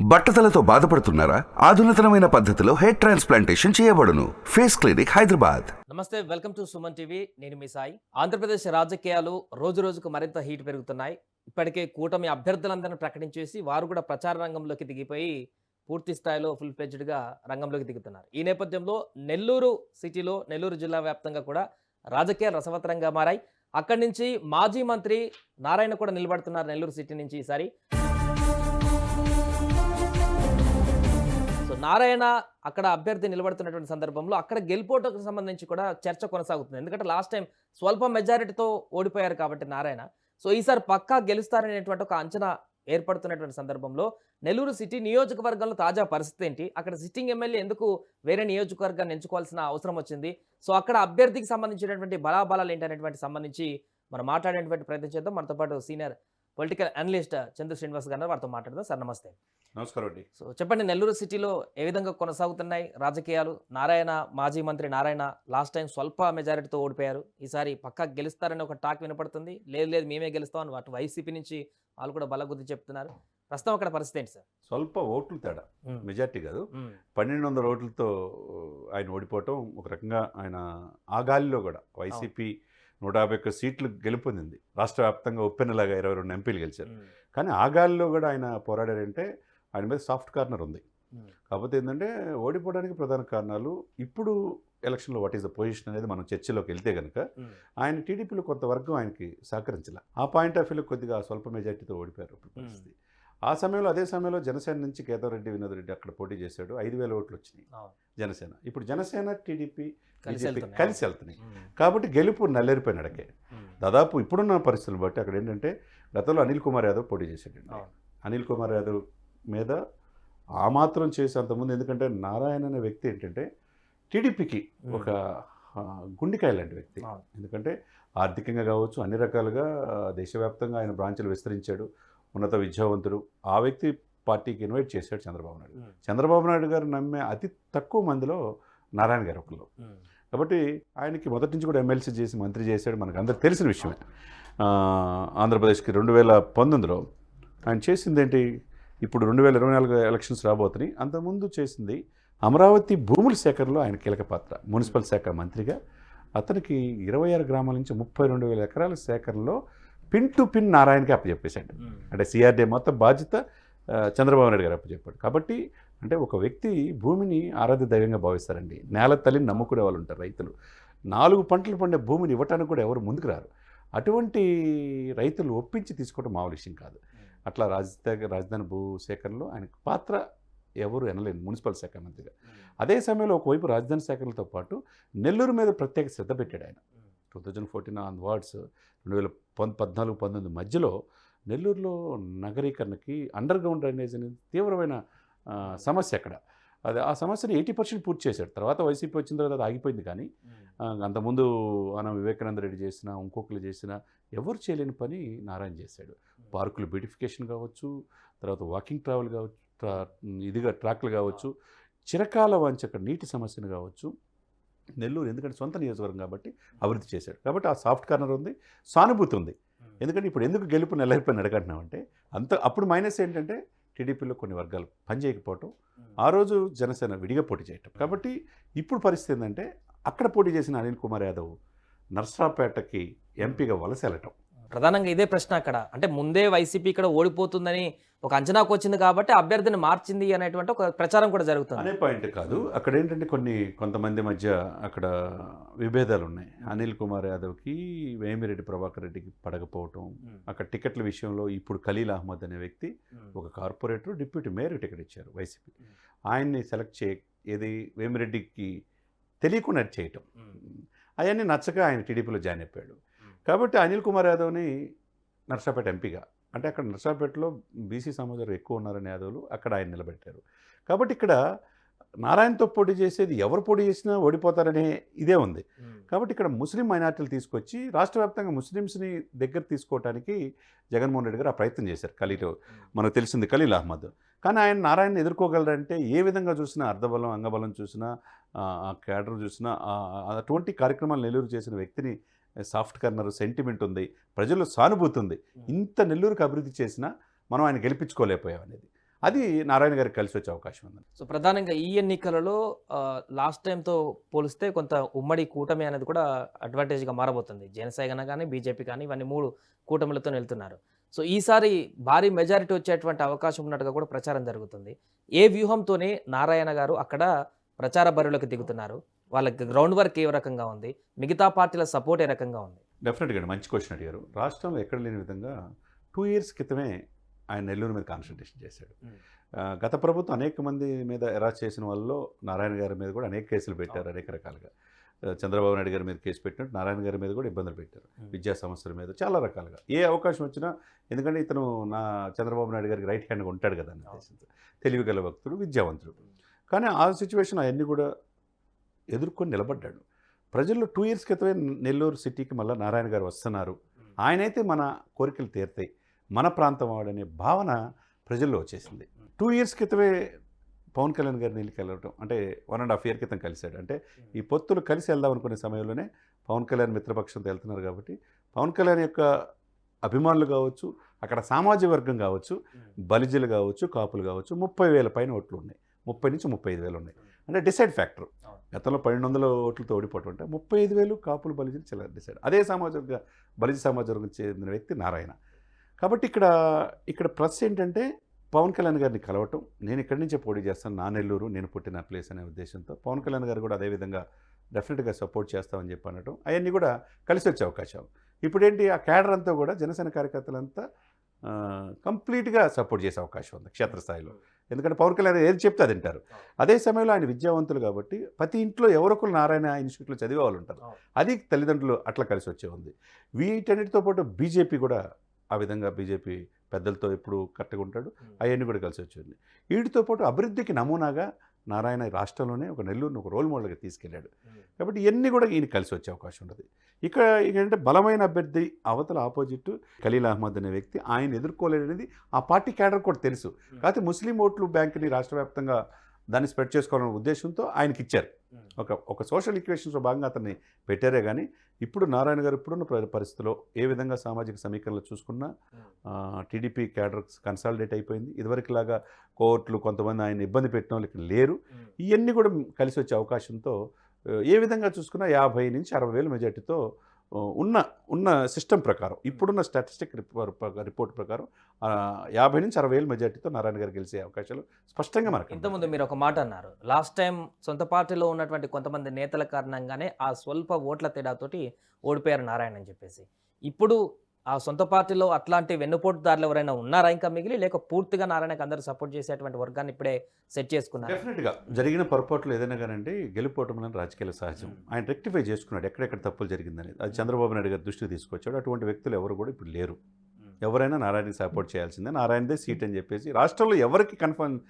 బట్టతలతో బాధపడుతున్నారా? ఆధునితనమైన పద్ధతిలో హెయిర్ ట్రాన్స్ప్లాంటేషన్ చేయబడును. Face clinic Hyderabad. నమస్తే వెల్కమ్ టు సుమన్ టీవీ. నేను మీ సాయి. ఆంధ్రప్రదేశ్ రాజకీయాలు రోజు రోజుకు మరింత హీట్ పెరుగుతున్నాయి. ఇప్పటికే కూటమి అభ్యర్థులందరినీ ప్రకటించేసి వారు కూడా ప్రచార రంగంలోకి దిగిపోయి పూర్తి స్థాయిలో ఫుల్గా రంగంలోకి దిగుతున్నారు. ఈ నేపథ్యంలో నెల్లూరు సిటీలో నెల్లూరు జిల్లా వ్యాప్తంగా కూడా రాజకీయాలు రసవత్తరంగా మారాయి. అక్కడి నుంచి మాజీ మంత్రి నారాయణ కూడా నిలబడుతున్నారు నెల్లూరు సిటీ నుంచి ఈసారి. నారాయణ అక్కడ అభ్యర్థి నిలబడుతున్నటువంటి సందర్భంలో అక్కడ గెలుపోటకు సంబంధించి కూడా చర్చ కొనసాగుతుంది. ఎందుకంటే లాస్ట్ టైం స్వల్ప మెజారిటీతో ఓడిపోయారు కాబట్టి నారాయణ. సో ఈసారి పక్కా గెలుస్తారనేటువంటి ఒక అంచనా ఏర్పడుతున్నటువంటి సందర్భంలో నెల్లూరు సిటీ నియోజకవర్గంలో తాజా పరిస్థితి ఏంటి? అక్కడ సిట్టింగ్ ఎమ్మెల్యే ఎందుకు వేరే నియోజకవర్గాన్ని ఎంచుకోవాల్సిన అవసరం వచ్చింది? సో అక్కడ అభ్యర్థికి సంబంధించినటువంటి బలాబలాలు ఏంటనేటువంటి సంబంధించి మనం మాట్లాడేటువంటి ప్రయత్నం చేద్దాం. మనతో పాటు senior political analyst Chandra Srinivas garu వారితో మాట్లాడదాం. సార్ నమస్తే. నమస్కారం అండి. సో చెప్పండి నెల్లూరు సిటీలో ఏ విధంగా కొనసాగుతున్నాయి రాజకీయాలు? నారాయణ మాజీ మంత్రి నారాయణ లాస్ట్ టైం స్వల్ప మెజారిటీతో ఓడిపోయారు. ఈసారి పక్కా గెలుస్తారని ఒక టాక్ వినపడుతుంది. లేదు లేదు మేమే గెలుస్తామని అటు వైసీపీ నుంచి వాళ్ళు కూడా బలగుద్ది చెప్తున్నారు. ప్రస్తుతం అక్కడ పరిస్థితి ఏంటి సార్? స్వల్ప ఓట్లు తేడా. మెజార్టీ కాదు. పన్నెండు వందల ఓట్లతో ఆయన ఓడిపోవటం ఒక రకంగా ఆయన ఆ గాలిలో కూడా. వైసీపీ నూట యాభై ఒక్క సీట్లు గెలుపొందింది. రాష్ట్ర వ్యాప్తంగా ఉప్పెన్నలాగా ఇరవై రెండు ఎంపీలు గెలిచారు. కానీ ఆ గాలిలో కూడా ఆయన పోరాడారంటే ఆయన మీద సాఫ్ట్ కార్నర్ ఉంది. కాకపోతే ఏంటంటే ఓడిపోవడానికి ప్రధాన కారణాలు ఇప్పుడు ఎలక్షన్లో వాట్ ఈస్ ద పొజిషన్ అనేది మనం చర్చలోకి వెళ్తే కనుక ఆయన టీడీపీలో కొంతవరకు ఆయనకి సహకరించాల. ఆ పాయింట్ ఆఫ్ వ్యూలో కొద్దిగా స్వల్ప మెజార్టీతో ఓడిపోయారు పరిస్థితి. ఆ సమయంలో అదే సమయంలో జనసేన నుంచి కేదారెడ్డి వినోద్ రెడ్డి అక్కడ పోటీ చేశాడు. ఐదు వేల ఓట్లు వచ్చినాయి. జనసేన. ఇప్పుడు జనసేన టీడీపీ కలిసి బీజేపీ. కలిసి వెళ్తున్నాయి. కాబట్టి గెలుపు నల్లేరిపోయినడకే ఉమ్, దాదాపు ఇప్పుడున్న పరిస్థితులను బట్టి అక్కడ ఏంటంటే గతంలో అనిల్ కుమార్ యాదవ్ పోటీ చేశాడు అవును. అనిల్ కుమార్ యాదవ్ మీద ఆ మాత్రం చేసి అంతకుముందు ఎందుకంటే నారాయణ అనే వ్యక్తి ఏంటంటే టీడీపీకి ఒక గుండెకాయ లాంటి వ్యక్తి. ఎందుకంటే ఆర్థికంగా కావచ్చు అన్ని రకాలుగా దేశవ్యాప్తంగా ఆయన బ్రాంచులు విస్తరించాడు. ఉన్నత విద్యావంతుడు ఆ వ్యక్తి పార్టీకి ఇన్వైట్ చేశాడు చంద్రబాబు నాయుడు. చంద్రబాబు నాయుడు గారు నమ్మే అతి తక్కువ మందిలో నారాయణ గారు ఒకళ్ళు. కాబట్టి ఆయనకి మొదటి నుంచి కూడా ఎమ్మెల్సీ చేసి మంత్రి చేశాడు మనకు అందరికి తెలిసిన విషయమే. ఆంధ్రప్రదేశ్కి రెండు వేల పంతొమ్మిదిలో ఆయన చేసింది ఏంటి? ఇప్పుడు రెండు వేల ఇరవై నాలుగు ఎలక్షన్స్ రాబోతున్నాయి. అంతకుముందు చేసింది అమరావతి భూముల సేకరణలో ఆయన కీలక పాత్ర. మున్సిపల్ శాఖ మంత్రిగా. అతనికి ఇరవై ఆరు గ్రామాల నుంచి ముప్పై రెండు వేల ఎకరాల సేకరణలో పిన్ టు పిన్ నారాయణకి అప్పచెప్పేశాడు. అంటే సిఆర్డీ మొత్తం బాధ్యత చంద్రబాబు నాయుడు గారు అప్పచెప్పాడు. కాబట్టి అంటే ఒక వ్యక్తి భూమిని ఆరాధ్య దైవంగా భావిస్తారండి. నేల తల్లిని నమ్ముకునే వాళ్ళు ఉంటారు రైతులు. నాలుగు పంటలు పండే భూమిని ఇవ్వటానికి కూడా ఎవరు ముందుకు రారు. అటువంటి రైతులు ఒప్పించి తీసుకోవడం మామూలు విషయం కాదు. అట్లా రాజధాని రాజధాని భూ సేకరణలో ఆయనకు పాత్ర ఎవరు ఎనలేని మున్సిపల్ శాఖ మంత్రిగా. అదే సమయంలో ఒకవైపు రాజధాని సేకరణతో పాటు నెల్లూరు మీద ప్రత్యేక శ్రద్ధ పెట్టాడు ఆయన. Two thousand fourteen on words రెండు వేల పద్నాలుగు పంతొమ్మిది మధ్యలో నెల్లూరులో నగరీకరణకి అండర్ గ్రౌండ్ డ్రైనేజ్ అనేది తీవ్రమైన సమస్య అక్కడ. అది ఆ సమస్యను ఎయిటీ పర్సెంట్ పూర్తి చేశాడు తర్వాత వైసీపీ వచ్చిన తర్వాత అది ఆగిపోయింది కానీ అంతకుముందు మనం వివేకానంద రెడ్డి చేసిన ఇంకొకరు చేసిన ఎవరు చేయలేని పని నారాయణ చేశాడు. పార్కులు బ్యూటిఫికేషన్ కావచ్చు తర్వాత వాకింగ్ ట్రావెల్ కావచ్చు ఇదిగా ట్రాక్లు కావచ్చు చిరకాల వంచ అక్కడ నీటి సమస్యను కావచ్చు నెల్లూరు ఎందుకంటే సొంత నియోజకవర్గం కాబట్టి అభివృద్ధి చేశాడు. కాబట్టి ఆ సాఫ్ట్ కార్నర్ ఉంది సానుభూతి ఉంది. ఎందుకంటే ఇప్పుడు ఎందుకు గెలుపు నెలైపోయిన అడగంటున్నామంటే అంత అప్పుడు మైనస్ ఏంటంటే టీడీపీలో కొన్ని వర్గాలు పనిచేయకపోవటం ఆ రోజు జనసేన విడిగా పోటీ చేయటం. కాబట్టి ఇప్పుడు పరిస్థితి ఏంటంటే అక్కడ పోటీ చేసిన అనిల్ కుమార్ యాదవ్ నర్సరాపేటకి ఎంపీగా వలస వెళ్ళటం. ప్రధానంగా ఇదే ప్రశ్న అక్కడ. అంటే ముందే వైసీపీ ఇక్కడ ఓడిపోతుందని ఒక అంచనాకు వచ్చింది కాబట్టి అభ్యర్థిని మార్చింది అనేటువంటి ఒక ప్రచారం కూడా జరుగుతుంది. అనే పాయింట్ కాదు. అక్కడ ఏంటంటే కొన్ని కొంతమంది మధ్య అక్కడ విభేదాలు ఉన్నాయి. అనిల్ కుమార్ యాదవ్కి వేమిరెడ్డి ప్రభాకర్ రెడ్డికి పడకపోవటం అక్కడ టికెట్ల విషయంలో ఇప్పుడు ఖలీల్ అహ్మద్ అనే వ్యక్తి ఒక కార్పొరేటర్ డిప్యూటీ మేయర్ టికెట్ ఇచ్చారు వైసీపీ. ఆయన్ని సెలెక్ట్ చే ఏది వేమిరెడ్డికి తెలియకుండా చేయటం. అవన్నీ నచ్చక ఆయన టీడీపీలో జాయిన్ అయిపోయాడు. కాబట్టి అనిల్ కుమార్ యాదవ్ని నర్సాపేట ఎంపీగా. అంటే అక్కడ నర్సాపేటలో బీసీ సమాజం ఎక్కువ ఉన్నారని యాదవ్లు అక్కడ ఆయన నిలబెట్టారు. కాబట్టి ఇక్కడ నారాయణతో పోటీ చేసేది ఎవరు పోటీ చేసినా ఓడిపోతారనే ఇదే ఉంది. కాబట్టి ఇక్కడ ముస్లిం మైనార్టీలు తీసుకొచ్చి రాష్ట్ర వ్యాప్తంగా ముస్లిమ్స్ని దగ్గర తీసుకోవడానికి జగన్మోహన్ రెడ్డి గారు ఆ ప్రయత్నం చేశారు ఖలీల్. మనకు తెలిసింది ఖలీల్ అహ్మద్. కానీ ఆయన నారాయణ ఎదుర్కోగలరంటే ఏ విధంగా చూసినా అర్ధబలం అంగబలం చూసినా క్యాడర్ చూసినా అటువంటి కార్యక్రమాలు నెల్లూరు చేసిన వ్యక్తిని సాఫ్ట్ కార్నర్ సెంటిమెంట్ ఉంది ప్రజల్లో సానుభూతి ఉంది. ఇంత నెల్లూరుకి అభివృద్ధి చేసినా మనం ఆయన గెలిపించుకోలేకపోయాం అనేది. అది నారాయణ గారికి కలిసి వచ్చే అవకాశం ఉంది. సో ప్రధానంగా ఈ ఎన్నికలలో లాస్ట్ టైంతో పోలిస్తే కొంత ఉమ్మడి కూటమి అనేది కూడా అడ్వాంటేజ్గా మారబోతుంది. జనసేన కానీ బీజేపీ కానీ ఇవన్నీ మూడు కూటమిలతో వెళ్తున్నారు. సో ఈసారి భారీ మెజారిటీ వచ్చేటువంటి అవకాశం ఉన్నట్టుగా కూడా ప్రచారం జరుగుతుంది. ఏ వ్యూహంతోనే నారాయణ గారు అక్కడ ప్రచార బరువులకు దిగుతున్నారు. వాళ్ళకి గ్రౌండ్ వర్క్ ఏ రకంగా ఉంది? మిగతా పార్టీల సపోర్ట్ ఏ రకంగా ఉంది? డెఫినెట్గా అండి మంచి క్వశ్చన్ అడిగారు. రాష్ట్రంలో ఎక్కడ లేని విధంగా టూ ఇయర్స్ క్రితమే ఆయన నెల్లూరు మీద కాన్సన్ట్రేషన్ చేశాడు. Mm. ఆ, గత ప్రభుత్వం అనేక మంది మీద ఎరాస్ చేసిన వాళ్ళలో నారాయణ గారి మీద కూడా అనేక కేసులు పెట్టారు అనేక రకాలుగా. చంద్రబాబు నాయుడు గారి మీద కేసు పెట్టినట్టు నారాయణ గారి మీద కూడా ఇబ్బందులు పెట్టారు. Mm. విద్యా సమస్యల మీద చాలా రకాలుగా. ఏ అవకాశం వచ్చినా ఎందుకంటే ఇతను నా చంద్రబాబు నాయుడు గారికి రైట్ హ్యాండ్గా ఉంటాడు కదా అన్న ఉద్దేశంతో. తెలివిగల భక్తుడు విద్యావంతుడు. కానీ ఆ సిచ్యువేషన్ అవన్నీ కూడా ఎదుర్కొని నిలబడ్డాడు. ప్రజల్లో టూ ఇయర్స్ క్రితమే నెల్లూరు సిటీకి మళ్ళీ నారాయణ గారు వస్తున్నారు. ఆయనైతే మన కోరికలు తీరుతాయి. మన ప్రాంతం వాడనే భావన ప్రజల్లో వచ్చేసింది. టూ ఇయర్స్ క్రితమే పవన్ కళ్యాణ్ గారిని వెళ్ళి కలవటం అంటే వన్ అండ్ హాఫ్ ఇయర్ క్రితం కలిశాడు. అంటే ఈ పొత్తులు కలిసి వెళ్దాం అనుకునే సమయంలోనే పవన్ కళ్యాణ్ మిత్రపక్షంతో వెళ్తున్నారు కాబట్టి పవన్ కళ్యాణ్ యొక్క అభిమానులు కావచ్చు అక్కడ సామాజిక వర్గం కావచ్చు బలిజలు కావచ్చు కాపులు కావచ్చు ముప్పై వేల పైన ఓట్లు ఉన్నాయి. ముప్పై నుంచి ముప్పై ఐదు వేలు ఉన్నాయి. అంటే డిసైడ్ ఫ్యాక్టర్. గతంలో పన్నెండు వందల ఓట్లతో ఓడిపోవటం అంటే ముప్పై ఐదు వేలు కాపులు బలిజలు చాలా డిసైడ్ అదే సామాజిక వర్గ బలిజ సమాజ చెందిన వ్యక్తి నారాయణ. కాబట్టి ఇక్కడ ఇక్కడ ప్లస్ ఏంటంటే పవన్ కళ్యాణ్ గారిని కలవటం నేను ఇక్కడి నుంచే పోటీ చేస్తాను నా నెల్లూరు నేను పుట్టిన ప్లేస్ అనే ఉద్దేశంతో పవన్ కళ్యాణ్ గారు కూడా అదేవిధంగా డెఫినెట్గా సపోర్ట్ చేస్తామని చెప్పి అనటం అవన్నీ కూడా కలిసి వచ్చే అవకాశం ఇప్పుడేంటి ఆ క్యాడర్ అంతా కూడా జనసేన కార్యకర్తలంతా కంప్లీట్గా సపోర్ట్ చేసే అవకాశం ఉంది క్షేత్రస్థాయిలో. ఎందుకంటే పవన్ కళ్యాణ్ ఏది చెప్తే అది వింటారు. అదే సమయంలో ఆయన విద్యావంతులు కాబట్టి ప్రతి ఇంట్లో ఎవరొకరు నారాయణ ఇన్స్టిట్యూట్లో చదివే వాళ్ళు ఉంటారు. అది తల్లిదండ్రులు అట్లా కలిసి వచ్చే ఉంది వీటన్నిటితో పాటు బీజేపీ కూడా ఆ విధంగా బీజేపీ పెద్దలతో ఎప్పుడు కరెక్ట్గా ఉంటాడు. అవన్నీ కూడా కలిసి వచ్చింది. వీటితో పాటు అభివృద్ధికి నమూనాగా నారాయణ రాష్ట్రంలోనే ఒక నెల్లూరుని ఒక రోల్ మోడల్గా తీసుకెళ్ళాడు. కాబట్టి ఇవన్నీ కూడా ఈయన కలిసి వచ్చే అవకాశం ఉంటుంది ఇక్కడ ఏంటంటే బలమైన అభ్యర్థి అవతల ఆపోజిట్ ఖలీల్ అహ్మద్ అనే వ్యక్తి ఆయన ఎదుర్కోలేనిది ఆ పార్టీ క్యాడర్ కూడా తెలుసు. కాకపోతే ముస్లిం ఓట్లు బ్యాంకుని రాష్ట్ర వ్యాప్తంగా దాన్ని స్ప్రెడ్ చేసుకోవాలనే ఉద్దేశంతో ఆయనకి ఇచ్చారు. ఒక ఒక సోషల్ ఈక్వేషన్స్లో భాగంగా అతన్ని పెట్టారే కానీ ఇప్పుడు నారాయణ గారు ఇప్పుడున్న పరి- పరిస్థితిలో ఏ విధంగా సామాజిక సమీకరణలు చూసుకున్నా టీడీపీ క్యాడర్ కన్సాలిడేట్ అయిపోయింది. ఇదివరకులాగా కోర్టులు కొంతమంది ఆయన ఇబ్బంది పెట్టిన వాళ్ళు లేరు. ఇవన్నీ కూడా కలిసి వచ్చే అవకాశంతో ఏ విధంగా చూసుకున్నా యాభై నుంచి అరవై వేల మెజార్టీతో ఉన్న ఉన్న సిస్టమ్ ప్రకారం ఇప్పుడున్న స్టాటిస్టిక్ రిపోర్ట్ ప్రకారం యాభై నుంచి అరవై వేల మెజార్టీతో నారాయణ గారు గెలిచే అవకాశాలు స్పష్టంగా మనకు ఇంతకుముందు మీరు ఒక మాట అన్నారు. లాస్ట్ టైం సొంత పార్టీలో ఉన్నటువంటి కొంతమంది నేతల కారణంగానే ఆ స్వల్ప ఓట్ల తేడాతోటి ఓడిపోయారు నారాయణ అని చెప్పేసి. ఇప్పుడు ఆ సొంత పార్టీలో అట్లాంటి వెన్నుపోటుదారులు ఎవరైనా ఉన్నారా ఇంకా మిగిలి? లేక పూర్తిగా నారాయణకి అందరూ సపోర్ట్ చేసేటువంటి వర్గాన్ని ఇప్పుడే సెట్ చేసుకున్నారు? డెఫినెట్గా. జరిగిన పొరపాట్లు ఏదైనా కానండి గెలుపోవటం అనేది రాజకీయాల సహజం. ఆయన రెక్టిఫై చేసుకున్నాడు ఎక్కడెక్కడ తప్పులు జరిగిందనేది. అది చంద్రబాబు నాయుడు గారి దృష్టికి తీసుకొచ్చాడు. అటువంటి వ్యక్తులు ఎవరు కూడా ఇప్పుడు లేరు. ఎవరైనా నారాయణకి సపోర్ట్ చేయాల్సిందే. నారాయణదే సీట్ అని చెప్పేసి రాష్ట్రంలో ఎవరికి కన్ఫర్మ్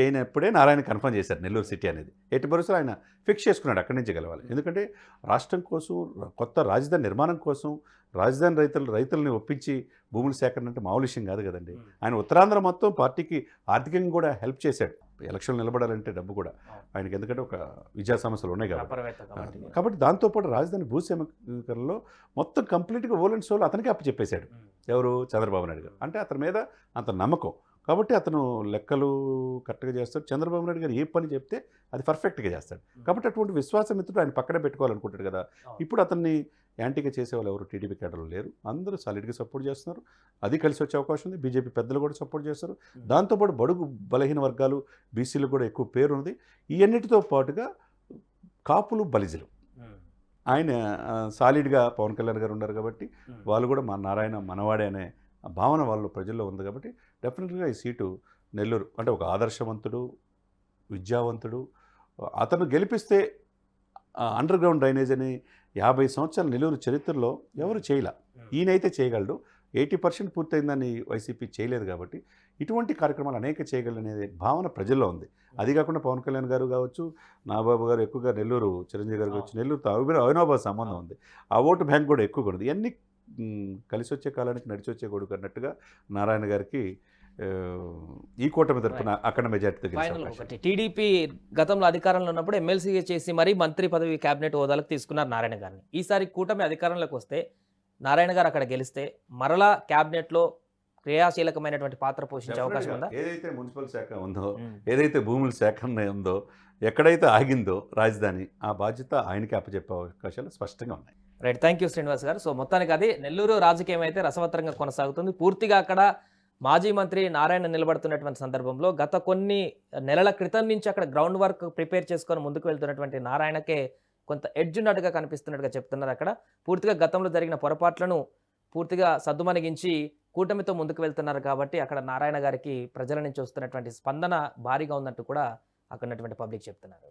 చేయనప్పుడే నారాయణ కన్ఫర్మ్ చేశారు నెల్లూరు సిటీ అనేది. ఎట్టి పరిస్థితులు ఆయన ఫిక్స్ చేసుకున్నాడు అక్కడి నుంచి గెలవాలి. ఎందుకంటే రాష్ట్రం కోసం కొత్త రాజధాని నిర్మాణం కోసం రాజధాని రైతులు రైతుల్ని ఒప్పించి భూముల సేకరణ అంటే మామూలు విషయం కాదు కదండి. ఆయన ఉత్తరాంధ్ర మొత్తం పార్టీకి ఆర్థికంగా కూడా హెల్ప్ చేశాడు. ఎలక్షన్లు నిలబడాలంటే డబ్బు కూడా. ఆయనకి ఎందుకంటే ఒక విద్యా సమస్యలు ఉన్నాయి కాబట్టి. కాబట్టి. దాంతోపాటు రాజధాని భూసేకరణలో మొత్తం కంప్లీట్గా ఓల్ అండ్ సోల్ అతనికి అప్పచెప్పేశాడు. ఎవరు? చంద్రబాబు నాయుడు గారు. అంటే అతని మీద అంత నమ్మకం. కాబట్టి అతను లెక్కలు కరెక్ట్గా చేస్తాడు. చంద్రబాబు నాయుడు గారు ఏ పని చెప్తే అది పర్ఫెక్ట్గా చేస్తాడు. కాబట్టి అటువంటి విశ్వాసమిత్రుడు ఆయన పక్కనే పెట్టుకోవాలనుకుంటాడు కదా. ఇప్పుడు అతన్ని యాంటీగా చేసేవాళ్ళు ఎవరు? టీడీపీ కేడర్లు లేరు. అందరూ సాలిడ్గా సపోర్ట్ చేస్తున్నారు. అది కలిసి వచ్చే అవకాశం ఉంది. బీజేపీ పెద్దలు కూడా సపోర్ట్ చేస్తారు. దాంతోపాటు బడుగు బలహీన వర్గాలు బీసీలు కూడా ఎక్కువ పేరు ఉంది ఈ అన్నిటితో పాటుగా కాపులు బలిజలు. ఆయన సాలిడ్గా పవన్ కళ్యాణ్ గారు ఉన్నారు కాబట్టి వాళ్ళు కూడా మా నారాయణ మనవాడే అనే భావన వాళ్ళు ప్రజల్లో ఉంది కాబట్టి డెఫినెట్గా ఈ సీటు నెల్లూరు అంటే ఒక ఆదర్శవంతుడు విద్యావంతుడు అతను గెలిపిస్తే అండర్ గ్రౌండ్ డ్రైనేజ్ అని యాభై సంవత్సరాల నెల్లూరు చరిత్రలో ఎవరు చేయలే. ఈయనైతే చేయగలడు. ఎయిటీ పర్సెంట్ పూర్తయిందని వైసీపీ చేయలేదు కాబట్టి ఇటువంటి కార్యక్రమాలు అనేక చేయగలనే భావన ప్రజల్లో ఉంది. అది కాకుండా పవన్ కళ్యాణ్ గారు కావచ్చు నాబాబు గారు ఎక్కువగా నెల్లూరు చిరంజీవి గారు కావచ్చు నెల్లూరుతో అవి అవినాభావ సంబంధం ఉంది. ఆ ఓటు బ్యాంక్ కూడా ఎక్కువగా ఉంది ఇవన్నీ కలిసి వచ్చే కాలానికి నడిచి వచ్చే కొడుకు అన్నట్టుగా నారాయణ గారికి ఈ కూటమి తరపున అక్కడ ఒకటి. టీడీపీ గతంలో అధికారంలో ఉన్నప్పుడు ఎమ్మెల్సీగా చేసి మరీ మంత్రి పదవి కేబినెట్ హోదాలకు తీసుకున్నారు నారాయణ గారిని. ఈసారి కూటమి అధికారంలోకి వస్తే నారాయణ గారు అక్కడ గెలిస్తే మరలా క్యాబినెట్లో క్రియాశీలకమైనటువంటి పాత్ర పోషించే అవకాశం ఉందా? ఏదైతే మున్సిపల్ శాఖ ఉందో. ఏదైతే భూముల సేకరణ ఉందో ఎక్కడైతే ఆగిందో రాజధాని ఆ బాధ్యత ఆయనకి అప్పచెప్పే అవకాశాలు స్పష్టంగా ఉన్నాయి. రైట్. థ్యాంక్ యూ శ్రీనివాస్ గారు. సో మొత్తానికి అది నెల్లూరు రాజకీయం అయితే రసవత్తరంగా కొనసాగుతుంది. పూర్తిగా అక్కడ మాజీ మంత్రి నారాయణ నిలబడుతున్నటువంటి సందర్భంలో గత కొన్ని నెలల క్రితం నుంచి అక్కడ గ్రౌండ్ వర్క్ ప్రిపేర్ చేసుకొని ముందుకు వెళ్తున్నటువంటి నారాయణకే కొంత ఎడ్జ్ ఉన్నట్టుగా కనిపిస్తున్నట్టుగా చెప్తున్నారు అక్కడ. పూర్తిగా గతంలో జరిగిన పొరపాట్లను పూర్తిగా సద్దుమణిగించి కూటమితో ముందుకు వెళ్తున్నారు కాబట్టి అక్కడ నారాయణ గారికి ప్రజల నుంచి వస్తున్నటువంటి స్పందన భారీగా ఉన్నట్టు కూడా అక్కడ ఉన్నటువంటి పబ్లిక్ చెప్తున్నారు.